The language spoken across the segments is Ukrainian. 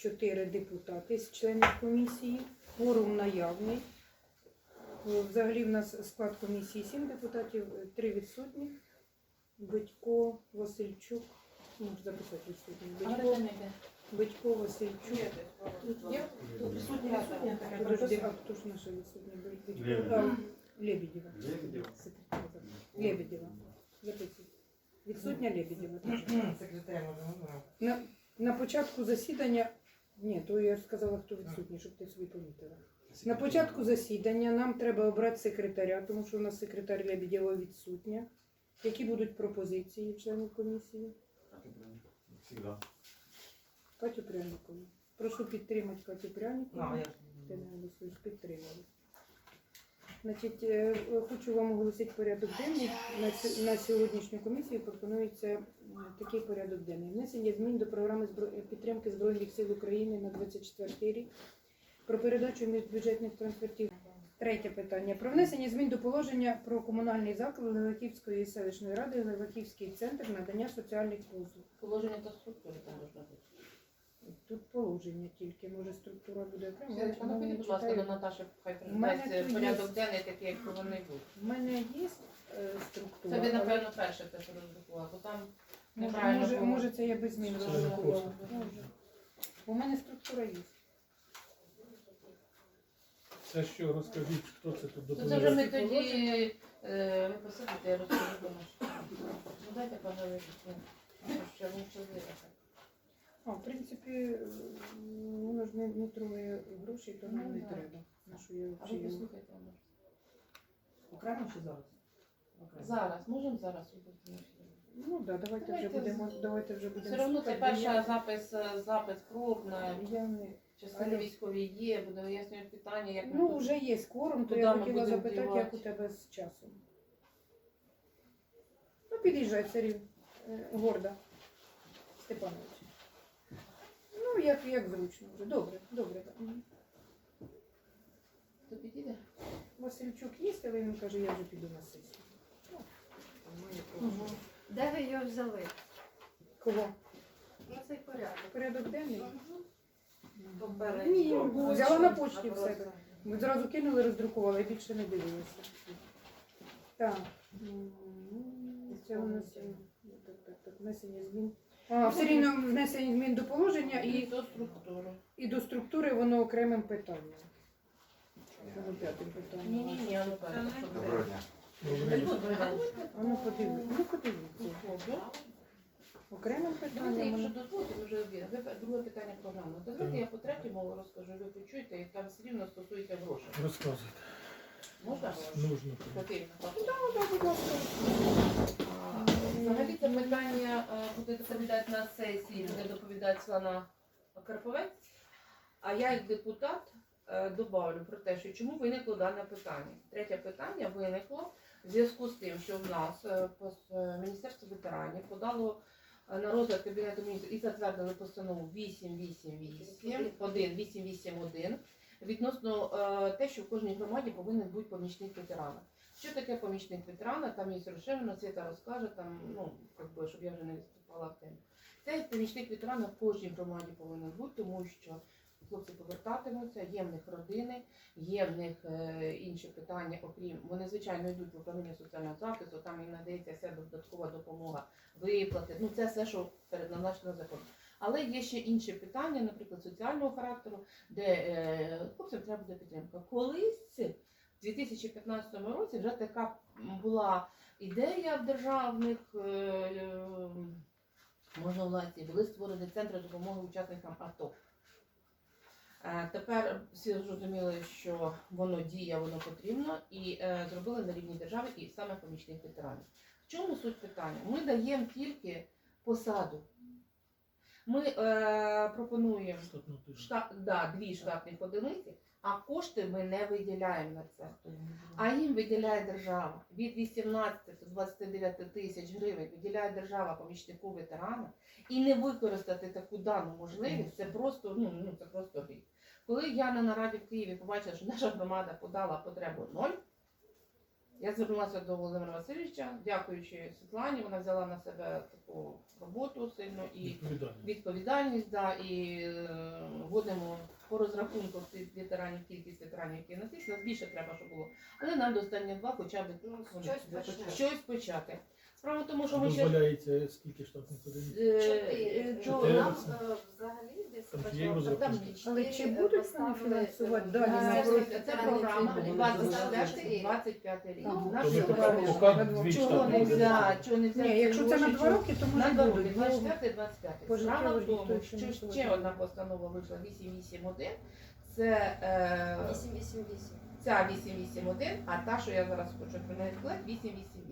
чотири депутати з членів комісії. Форум наявний. Взагалі в нас склад комісії сім депутатів, е, три відсутні. Батько, Васильчук. Можу записати відсутні. Батько, Батько, Васильчук. Тут відсутні? Подожди, а хто ж наша відсутня? Батько, Лебедєва. Лебедєва. Лебедєва. Секретар забула. Лебедєва. Записуй. Відсутня Лебедєва. теж. Секретаря можемо. На, на початку засідання, ні, то я ж сказала, хто відсутній, щоб ти собі помітила. На початку засідання нам треба обрати секретаря, тому що у нас секретар Лебедєва відсутня. Які будуть пропозиції членів комісії? Всегда. Катю Пряникову. Прошу підтримати Катю Пряникову. Ну, Ти не голосуєш, підтримали. Значить, е, хочу вам оголосити порядок денний. На, сьогоднішню комісію пропонується такий порядок денний. Внесення змін до програми підтримки Збройних сил України на 24 рік. Про передачу міжбюджетних трансфертів. Третє питання. Про внесення змін до положення про комунальний заклад Леваківської селищної ради Леваківський центр надання соціальних послуг. Положення та структури там можна бути. Тут положення тільки, може структура буде окремо. Але напишіть, будь ласка, до Наташі, хай мене придасть тут порядок є. денний, такий, як повинен бути. У мене є е, структура. Це ви, але- напевно, перше те, що роздрукували, бо там Може, неправильно може, було. може це я без змін Це розрахувала. просто. Може. У мене структура є. Це що, розкажіть, хто це тут То це вже ми тоді, е, ви посидите, я розкажу тому що. Ну дайте поговорити. ну, Що ну, що зробити? А, в принципі, воно ж не, не троє грошей, то нам Ну, не да. треба. На що я А ви взагалі- послухайте. може. Окремо чи зараз? Окремо. Зараз, можемо зараз робити? Ну так, да, давайте вже Давайте будемо, з- давайте вже будемо. Все одно це слухати, бо перша запис, е, запис проб на Я, я не... частини Алло. військові є, буде вияснювати питання, як ми Ну, тут- вже є кворум, то Куди я ми хотіла будемо запитати, дівати? як у тебе з часом. Ну, під'їжджай рівно. Е, Горда. Степанович. Ну, як, як зручно вже. Добре, добре. То підійде? Васильчук є, але він каже, я вже піду на сесію. Ну, право. Де ви його взяли? Кого? На цей порядок. Порядок денний? Попередньо. Ні, взяла на почті в себе. Ми зразу кинули, роздрукували більше не дивилися. Так. Це у нас так, так, так, внесення змін. А, все рівно внесення змін до положення І і, до структури. і до структури воно окремим питанням. Воно п'ятим питанням. Ні, ні, ні, а ну перше, Доброго дня. А ну подивіться. Ну подивіться. Окремим Давайте, питанням. якщо воно- дозволите, вже. Ви Друге питання програми. Дозвольте, я по третьому розкажу, ви почуєте, і там все рівно стосується грошей. Розказуйте. Можна? Нужно. Взагалі це питання е, буде доповідати на сесії, буде доповідати Свана Карповець. А я як депутат е, добавлю про те, що чому виникло дане питання. Третє питання виникло в зв'язку з тим, що в нас е, Міністерство ветеранів подало на розгляд Кабінету міністрів і затвердили постанову 888, 1, 881 відносно е, те, що в кожній громаді повинен бути помічник ветерана. Що таке помічник ветерана? Там є розширено, Свята розкаже, там, ну, как би, щоб я вже не виступала в темі. Цей помічник ветерана в кожній громаді повинен бути, тому що хлопці повертатимуться, є в них родини, є в них е, інші питання, окрім вони, звичайно, йдуть в управління соціального захисту, там їм надається вся додаткова допомога, виплати. Ну це все, що передназначено законом. Але є ще інші питання, наприклад, соціального характеру, де е, хлопцям треба буде підтримка. Колись в 2015 році вже така була ідея в державних е, е, можновладці, були створені центри допомоги учасникам АТО. Е, Тепер всі зрозуміли, що воно діє, воно потрібно, і е, зробили на рівні держави і саме помічник ветеранів. В чому суть питання? Ми даємо тільки посаду. Ми е, пропонуємо Штатну тиждень. Шта... Да, дві штатні одиниці, а кошти ми не виділяємо на це. А їм виділяє держава. Від 18 до 29 тисяч гривень виділяє держава помічнику ветерана. І не використати таку дану можливість це просто, ну, ну, це просто гріх. Коли я на нараді в Києві побачила, що наша громада подала потребу ноль, я звернулася до Володимира Васильовича, дякуючи Світлані, вона взяла на себе таку роботу сильно і Відповідальність. відповідальність, да, і е, вводимо по розрахунку цих ветеранів, кількість ветеранів, які нас є, нас більше треба, щоб було. Але нам достатньо два, хоча б Ну, щось почати. щось почати. Справа в тому, що ми ще Дозволяється скільки штатних одиниць? е, Чотири. е, Ну, то- Нам е, взагалі десь Там є там Але чи будуть вони поставили, фінансувати далі? Це програма. Вони 24-25 рік. Ага. Наш програма. поки- дві Чого штатні не одиниці. взяти? Чого не взяти? Ні, якщо це на два роки, то на може два роки, будуть. бо 24 25 Пожиттєво Справа в тому, ще що ще одна постанова вийшла 881. Це е, 888. ця 881, а та, що я зараз хочу сказати, 888.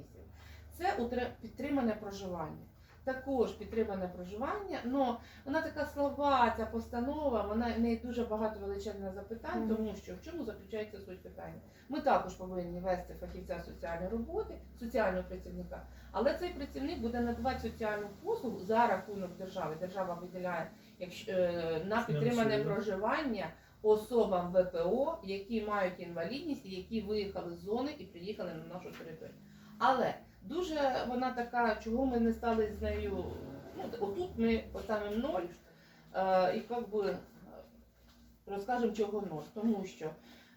Це підтримане проживання. Також підтримане проживання, але вона така слова, ця постанова, вона в неї дуже багато величезних запитань, тому що в чому заключається суть питання? Ми також повинні вести фахівця соціальної роботи, соціального працівника, але цей працівник буде надавати соціальну послугу за рахунок держави. Держава виділяє якщо, е, на підтримане проживання особам ВПО, які мають інвалідність і які виїхали з зони і приїхали на нашу територію. Але дуже вона така, чого ми не стали з нею. Ну, отут ми поставимо ноль е, і як би е, розкажемо, чого ноль. Тому що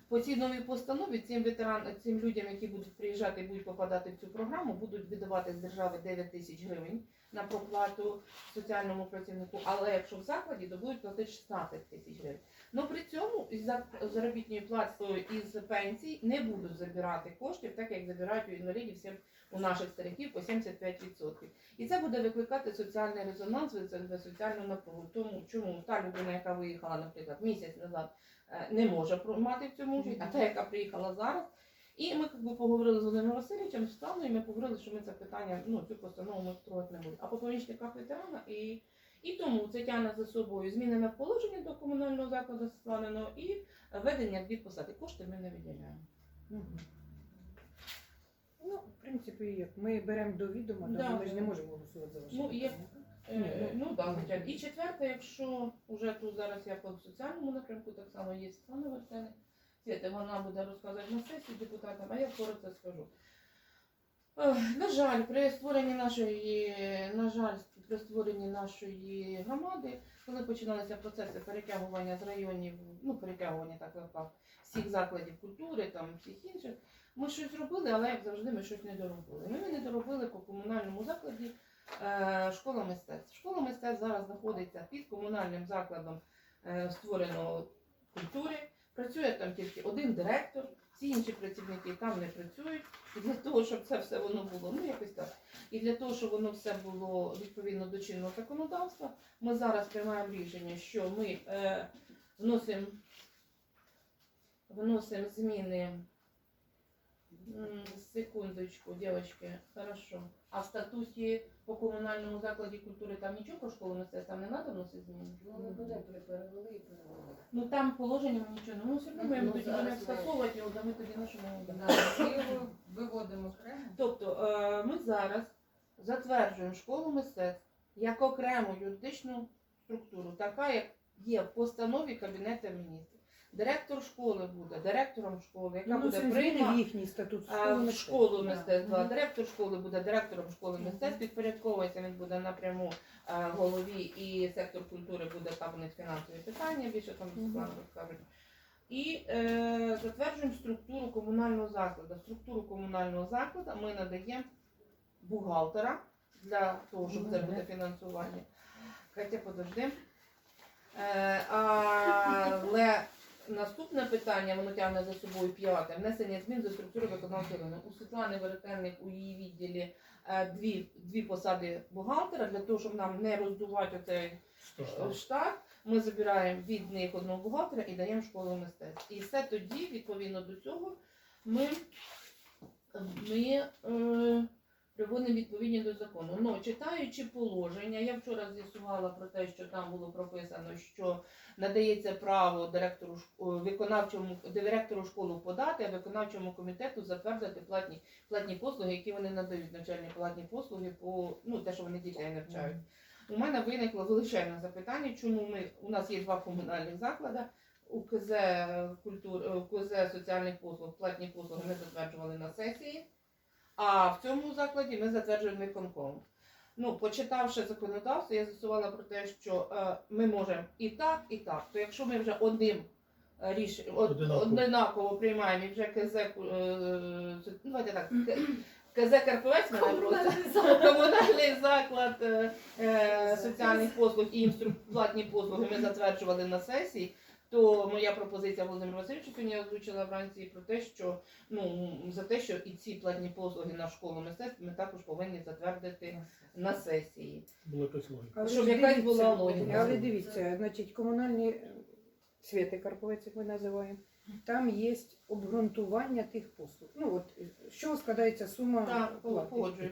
по цій новій постанові цим ветеранам, цим людям, які будуть приїжджати і будуть попадати в цю програму, будуть видавати з держави 9 тисяч гривень на проплату соціальному працівнику. Але якщо в закладі, то будуть платити 16 тисяч гривень. Ну при цьому із за- заробітною платою із пенсій не будуть забирати коштів, так як забирають у інвалідів всім у наших стариків по 75%. І це буде викликати соціальний резонанс, викликати соціальну напругу. Тому чому та людина, яка виїхала, наприклад, місяць назад, е, не може мати в цьому участь, а та, яка приїхала зараз. І ми якби, поговорили з Володимиром Васильовичем, Світланою, і ми поговорили, що ми це питання, ну цю постанову ми трогати не будемо. А по помічниках ветерана і, і тому це тягне за собою зміни в положення до комунального закладу Світланиного і введення дві посади. Кошти ми не виділяємо. Принципі, як ми беремо до відома, Да. да, ми ж не можемо голосувати за ваше. Ну, є- питання. Е, ну ну, так, звичайно. І четверте, якщо вже тут зараз я по соціальному напрямку, так само є Світлана. Свята, вона буде розказувати на сесії депутатам, а я коротко скажу. Ех, На жаль, при створенні нашої, на жаль, при створенні нашої громади, коли починалися процеси перетягування з районів, ну перетягування так так, всіх закладів культури, там всіх інших, ми щось зробили, але як завжди ми щось не доробили. Ми не доробили по комунальному закладі е, школа мистецтв. Школа мистецтв зараз знаходиться під комунальним закладом е, створеного культури. Працює там тільки один директор, всі інші працівники там не працюють. І для того, щоб це все воно було, ну якось так. І для того, щоб воно все було відповідно до чинного законодавства, ми зараз приймаємо рішення, що ми е, вносимо вносимо зміни. Секундочку, девочки, хорошо. А в статуті по комунальному закладі культури там нічого про школу мистецтв там не треба вносити зміни? Ну, не буде, перевели і перевели. Ну там положенням нічого. Ну все одно ми тоді будемо скасовувати його, ми тоді нашому. Ми виводимо окремо. Тобто е, ми зараз затверджуємо школу мистецтв як окрему юридичну структуру, така як є в постанові Кабінету міністрів. Директор школи буде директором школи, яка Ну, буде в їхній статут А, в школу мистецтва. Мгм. Директор школи буде директором школи мистецтв, підпорядковується він буде напряму е, голові і сектор культури буде там фінансові питання, більше там. Світлана розкажуть. І е, затверджуємо структуру комунального закладу. Структуру комунального закладу ми надаємо бухгалтера для того, щоб це буде фінансування. Катя, подожди. Е, але наступне питання, воно тягне за собою п'яте. Внесення змін до структури виконавчого органу. У Світлани Веретенник у її відділі е, дві, дві посади бухгалтера для того, щоб нам не роздувати Сто е, штат. Ми забираємо від них одного бухгалтера і даємо школу мистецтв. І все тоді, відповідно до цього, ми, ми е, приводимо відповідні до закону. Ну, читаючи положення, я вчора з'ясувала про те, що там було прописано, що надається право директору виконавчому директору школи подати, а виконавчому комітету затвердити платні платні послуги, які вони надають навчальні платні послуги по ну те, що вони дітей навчають. У мене виникло величезне запитання, чому ми у нас є два комунальних заклади. У КЗ культур, КЗ соціальних послуг, платні послуги ми затверджували на сесії, а в цьому закладі ми затверджуємо виконком. Ну, почитавши законодавство, я з'ясувала про те, що е, ми можемо і так, і так. То якщо ми вже одним е, ріш... од- Одинаково. одинаково приймаємо і вже КЗ, е, ну, давайте так, К- КЗ Карповець мене просто, комунальний заклад е, е, соціальних послуг і інстру- платні послуги ми затверджували на сесії. То моя пропозиція Володимиру Васильовичу сьогодні озвучила вранці про те, що ну за те, що і ці платні послуги на школу мистецтв ми також повинні затвердити на сесії. Була якась логіка. Щоб якась була логіка. Але дивіться, значить, комунальні світи Карповець, як ми називаємо, там є обґрунтування тих послуг. Ну от е, з чого складається сума Так, плати?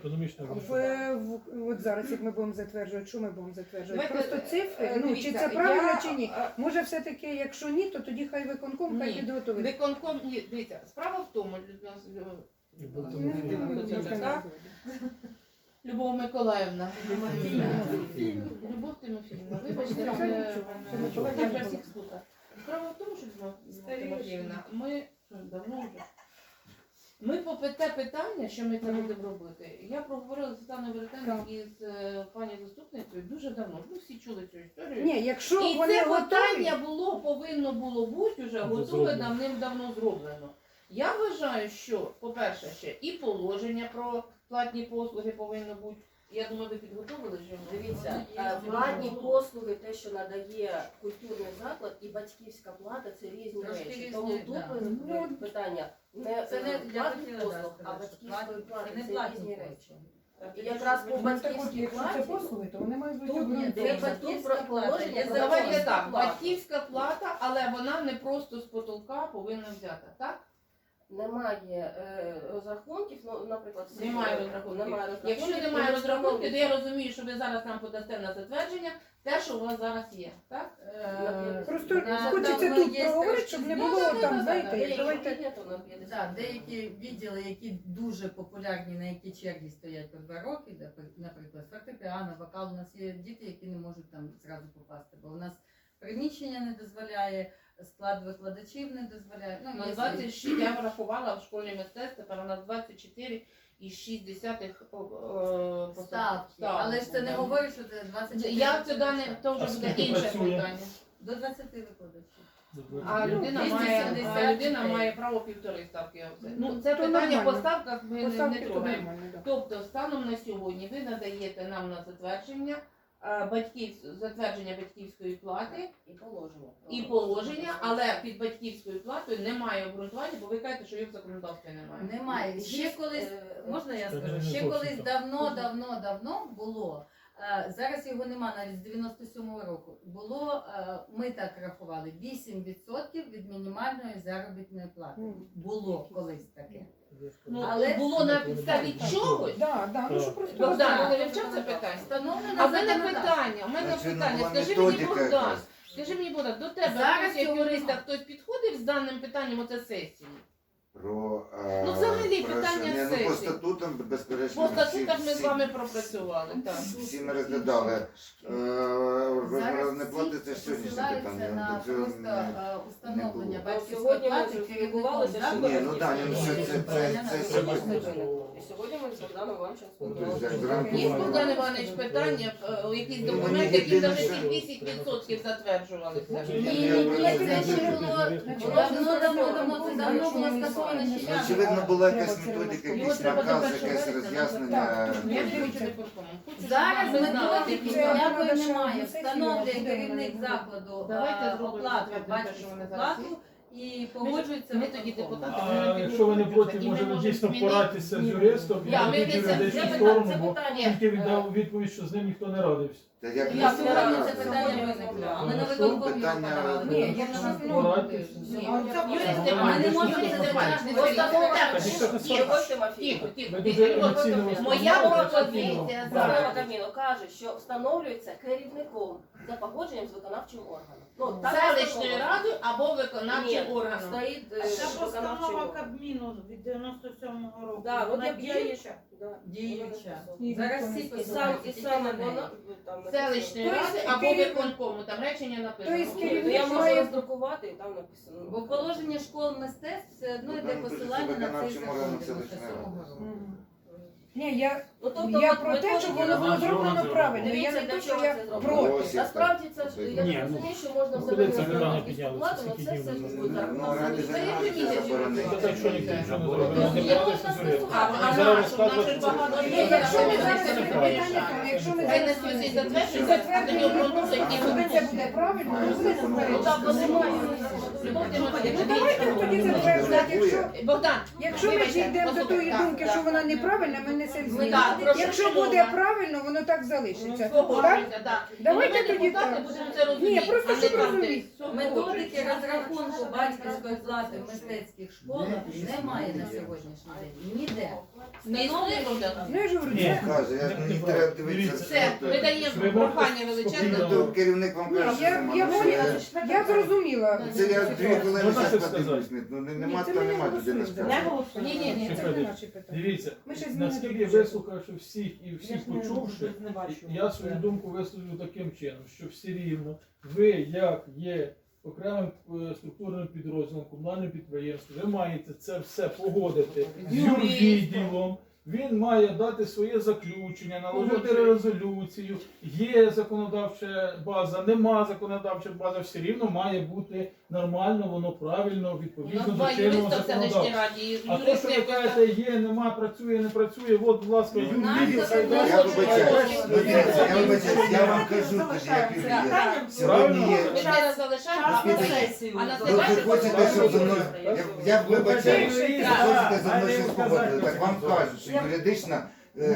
В, в, от зараз, як ми будемо затверджувати, що ми будемо затверджувати? Давайте, Просто цифри, е, ну чи дивіться, це правильно, я, чи ні? е, Може, все-таки, якщо ні, то тоді хай виконком, хай Ні. підготовить. Виконком, ні, дивіться, справа в тому, Людмила Ну, Тимофіївна. ну, ну, так. Любов Миколаївна. Любов Тимофіївна, вибачте, Це нічого, це мене- нічого. я вже всіх слухаю. Справа в тому, що ми ну, давно вже. Ми по те питання, що ми це будемо робити. Я проговорила з Світланою Веретенник Так. і з е, пані заступницею дуже давно. Ви всі чули цю історію. Ні, якщо І вони це готові, питання було, повинно було бути вже готове зроблено. давним-давно зроблено. Я вважаю, що, по-перше, ще і положення про платні послуги повинно бути. Я думаю, ви підготовили що Дивіться, е, платні послуги, те, що надає культурний заклад, і батьківська плата це різні Трошки речі. різні, Тому тут да. ви- Ну, питання не Це не- е, я платних хотіла, послуг, а сказати, що батьківської платні- плати це не це платні різні послуги. речі. І якраз по Ну, батьківській якщо це платі послуги, то вони мають бути тут ні, треба тут про положення про Давайте батьківську так, плату. батьківська плата, але вона не просто з потолка повинна взяти, так? Немає е, розрахунків, ну, наприклад, всі- Немає розрахунків. Немає розрахунків. Якщо немає розрахунків, то я розумію, що ви зараз нам подасте на затвердження те, що у вас зараз є, так? Е, Просто на- хочеться там тут є проговорити, щоб не було да, там, да, знаєте, Деякі давайте. прийнято на 50. Да, деякі відділи, які дуже популярні, на які черги стоять по два роки, де, наприклад, фортепіано, вокал, у нас є діти, які не можуть там зразу попасти, бо у нас приміщення не дозволяє, склад викладачів не дозволяє. Ну, На є 26 я врахувала в школі мистецтв, тепер у нас 24,6 ставки. Але ж це не говорить, що це 24. Я це дане, то вже буде інше питання. До 20 викладачів. А людина 270 має, а людина має право півтори ставки. Ну, Ну, це то питання нормально. по ставках ми не, не трогаємо. Тобто, станом на сьогодні ви надаєте нам на затвердження а, батьків, затвердження батьківської плати І положення. і положення, але під батьківською платою немає обґрунтування, бо ви кажете, що їх в законодавстві немає. Немає. Ще колись, е, можна я скажу, ще колись давно, давно, давно було. е, Зараз його нема навіть з 97-го року. Було, е, ми так рахували, 8% від мінімальної заробітної плати. Було колись таке. Ну, Але- було на підставі чогось. Да, да, ну що просто Богдан, вивчав це питання? Встановлено А в мене законодавством. питання, у мене Значить, питання. Скажи мені, методика Богдан, якась. скажи мені, Богдан, до тебе Зараз хтось, як цього юриста, нема. хтось підходив з даним питанням оце сесії? Про, е, Ну, взагалі, про питання що- ні, ну, сесії. Статутам, безперечно, По всі- статутах ми з вами пропрацювали. Так. Всі ми розглядали. Е, Зараз не всі платиться сьогоднішнє посилаються питання. До цього просто не- е, установлення батьківської Сьогодні ми плати вже керівником спілкувалися, що. Ні, ну да, ну, це- це- це- це- Треба це- І сьогодні ми з Богданом Івановичем Ну, спілкувалися. як зранку Є, Богдан Іванович, питання, е, якісь Ну, документи, які під 10% затверджувалися. Ні, ні, ні, це ще було давно, давно, давно, це давно було скасовано ще. Очевидно, була якась методика, якийсь треба наказ, якесь роз'яснення. Так, не. Хочу, щоб Зараз ми методики які ніякої немає. Встановлює керівник закладу Давайте е, зробимо оплату затвердимо те, що вони зараз плату і погоджується Ми тоді виконком. депутати. А якщо ви не проти, може ви дійсно впоратися з юристом і Я, ми це- юридичну це сторону, питання- бо питання, тільки е, віддав відповідь, що з ним ніхто не радився. Та як Я не Я це питання виникло, а ми на Що? виконкомі Питання- подавали. Ні, Ми не можемо це не Ось сваріться. такого Так, Так, тихо, тихо, Ми дуже емоційно Моя пропозиція зараз. Голова Кабміну каже, що встановлюється керівником за погодженням з виконавчим органом. Ну, так Селищною радою або виконавчим Ні, органом. Стоїть е, виконавчий постанова орган. Кабміну від 97-го року. Да, от Вона як діюча. Діюча. Зараз всі І саме вона Селищної ради або виконкому, там речення написано. Тобто Ну, керівник я можу має- роздрукувати і там написано. Бо положення школ мистецтв все одно Ну, йде посилання на цей закон 97-го року. Мгм. Ні, я Ну, тобто, Я от про те, щоб воно було зроблено правильно. Я Дивіться, не для те, що чого я це зроблено. проти. Насправді це ж я Ні, так ну, розумію, що можна взагалі куди це на питання банківську піднялося? плату, але це все ж буде зараз. Ну, ради так, що ніхто нічого не зробив. Ну, Не є можна А, зараз що багато це- якщо ми зараз не питання, то якщо ми Хай зараз а затвердимо, і це буде правильно, то буде Ну, так, бо немає. Ну давайте тоді затверджувати, якщо Богдан, Якщо ми Вибачте, дійдемо до тої думки, що вона неправильна, ми несемо Ми, зміни. так, прошу, Якщо буде правильно, воно так залишиться. Так? Так. Давайте тоді так. будемо це розуміти. Ні, просто а не щоб там розуміти. Методики розрахунку батьківської плати в мистецьких школах немає на сьогоднішній день. Ніде. Не існує, Богдан? Ну я ж говорю, це Каже, я Не- не треба дивитися. Все, що ми даємо прохання величезне. Ну, то керівник вам каже, що я, Ну, зрозуміла. Це я дві хвилини Можна щось сказати? Ну, не- Ні, нема, не голосуємо. Ні, ні, ні. Це не наші питання. Дивіться, Ми ще зміни наскільки до бюджету. вислухавши всіх і всіх почувши, я свою думку висловлю таким чином, що все рівно ви, як є окремим е, структурним підрозділом, комунальним підприємством, ви маєте це все погодити з юрвідділом. Він має дати своє заключення, наложити резолюцію. Є законодавча база, нема законодавча база, все рівно має бути нормально, воно правильно, відповідно до чинного законодавства. А то, що ви кажете, є, нема, працює, не працює, от, будь ласка, Ну. Я вибачаюсь, ну, дивіться, я вибачаюсь, я вам кажу, як. Сьогодні Ми є. залишаємо, а на сесію. а на Ви, ви хочете, щоб зі мною. Я, я вибачаюсь, ви Так. хочете зі А мною щось погодити. Так вам кажуть, що юридично е,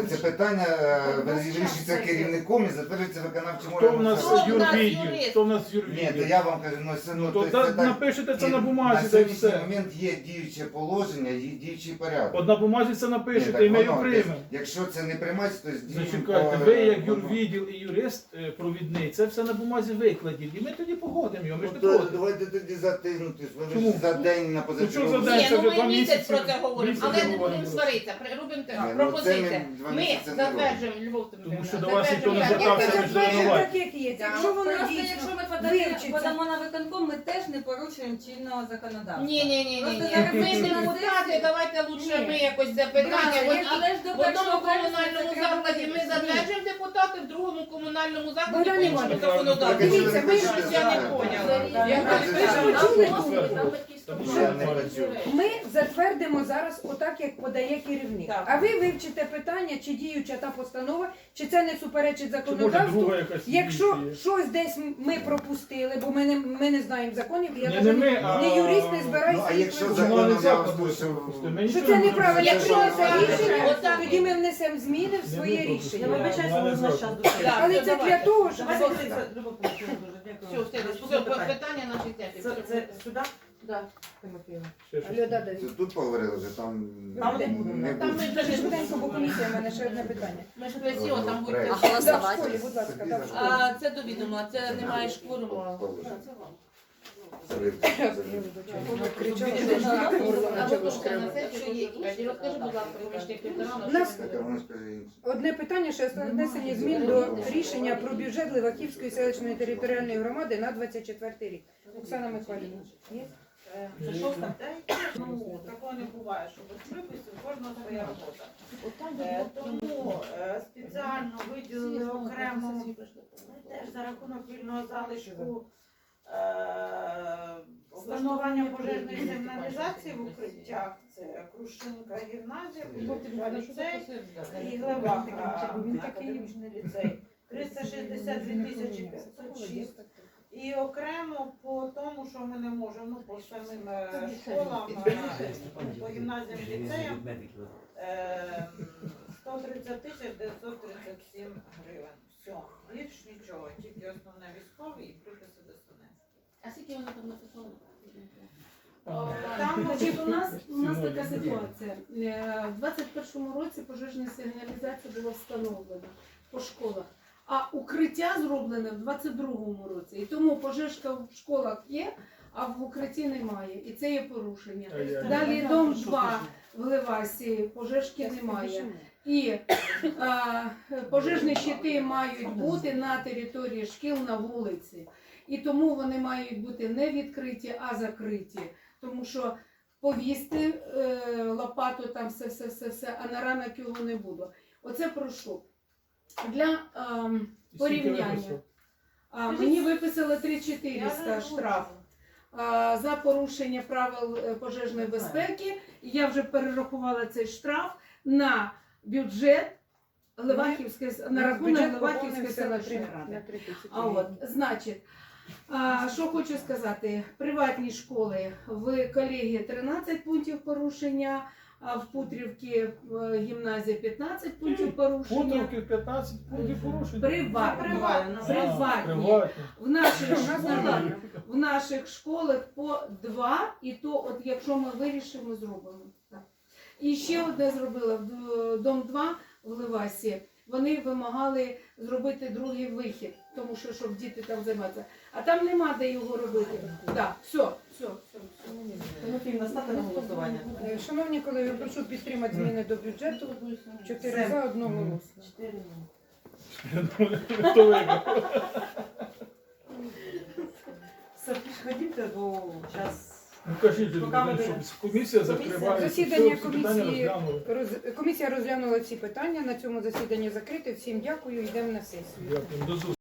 це питання е, вирішується керівником і затверджується виконавчим Хто в органом. нас Хто в нас юрвідділ? юрист? Хто в нас Ні, то юрвідділ? я вам кажу, ну це ну То це та- так- напишете це Ні, на бумазі, та й сьогоднішній все. момент є діюче положення, є діючий порядок. От на бумазі це Ні, напишете, і ми його воно, приймемо. Якщо це не приймається, то здійснюємо. Зачекайте, ви як юрвідділ і юрист е, провідний, це все на бумазі викладіть, і ми тоді погодимо його, ми ж Ну, не то проти. давайте тоді затиснути, ви ж Чому? за день на Ну, що за день? Ні, це ну вже ми місяць про це говоримо, але не говоримо. будемо сваритися. При- Робимо Ні, так. ну, Пропозиція. ми два Ми місяці не затверджуємо, Любов Тому що до вас ніхто не звертався, ми ж винуваті. Якщо воно Просто дійсно якщо ми подаємо- вивчиться. подамо на виконком, ми теж не порушуємо чинного законодавства. Ні, ні, ні, ні. Просто зараз Ми ми депутати, давайте лучше ми якось це питання. Правильно, От але ж до В одному першого комунальному закладі ми затверджуємо депутати, в другому комунальному закладі Богдан по іншому Іванович, законодавству. дивіться, ми ж- Щось я не поняла. Я ви ж ж почули? Я не хочу. Ми затвердимо зараз отак, як подає керівник. Так. А ви вивчите питання, чи діюча та постанова, чи це не суперечить Чи може законодавству. друга якась Якщо є? щось десь ми пропустили, бо ми не, ми не знаємо законів, я Ні, не не, ми, а- не юрист, не збираюся. Ну, а їх якщо вивчати. законом я ми що нічого це не неправильно Якщо прийнято так, рішення, отак. тоді ми внесемо зміни в своє ми Я рішення. вибачаюся, у нас час Так, Але все, це для давайте. того, щоб Давайте ви- це, Любов Тимофіївна, дуже Все, дякую. все, Наступне питання. питання на 60. Це, це сюди? Да. Тимофіївна. Алло, да, да. Це тут поговорили вже, там Там не буде. Там ми Дуже вже швиденько, бо комісія, в мене ще одне питання. Ми ж присіли, там будьте. А всі. Да, в школі, будь ласка, да, в школі. А це до відома, це немає шкуру. Кричали, що ж на горло почало шкрябати. Розкажи, будь ласка, помічник. У нас Так, а воно ж інше. Одне питання ще внесення змін до рішення про бюджет Леваківської селищної територіальної громади на 24 рік. Оксана Михайлівна, є? Це шоста. Ну, такого не буває, що без приписів кожного своя робота. Е, Тому е, спеціально виділили окремо теж за рахунок вільного залишку е, облаштування пожежної сигналізації в укриттях. Це Крушинка гімназія, Кутівка ліцей і Глевака академічний ліцей. 362 тисячі 506. І окремо по тому, що ми не можемо, ну, по самим е, школам, е, по гімназіям, ліцеям, е, 130 тисяч 937 гривень. Все, більш нічого, тільки основне військові і приписи ДСНС. А скільки вони там написали? Там Значить, у нас у нас така ситуація. Е, В 21-му році пожежна сигналізація була встановлена по школах, а укриття зроблене в 22-му році. І тому пожежка в школах є, а в укритті немає. І це є порушення. Ай-яй. Далі дом 2 в Левасі пожежки немає. І е, пожежні щити мають бути на території шкіл на вулиці. І тому вони мають бути не відкриті, а закриті. Тому що повісти е, лопату там все, все, все, все, а на ранок його не буде. Оце про що? Для ем, порівняння. А, мені виписали Я 3400 не штраф а, за порушення правил е, пожежної безпеки. І Я вже перерахувала цей штраф на бюджет Левахівської с- на рахунок Левахівської поповнився селищної ради. А от, значить, а, що хочу сказати, приватні школи в колегії 13 пунктів порушення, а в Путрівці е, гімназія 15 пунктів порушення. Путівки 15 пунктів порушень. Приватні. Приватні. приватні. В наших, нормально. в наших школах по два, і то, от якщо ми вирішимо, зробимо. Так. І ще одне зробила в д- дом 2 в Левасі. Вони вимагали зробити другий вихід, тому що щоб діти там займатися. А там нема де його робити. Так, все, все, все. Тимофіївна, ставте на голосування. Е, Шановні колеги, прошу підтримати зміни до бюджету. Чотири за одноголосно. Хто виграв? Все, ходіть, бо зараз Ну кажіть, Поки ми щоб комісія закриває. Засідання все, комісії роз- комісія розглянула ці питання. На цьому засідання закрите. Всім дякую. Йдемо на сесію. Дякую. До зустрічі.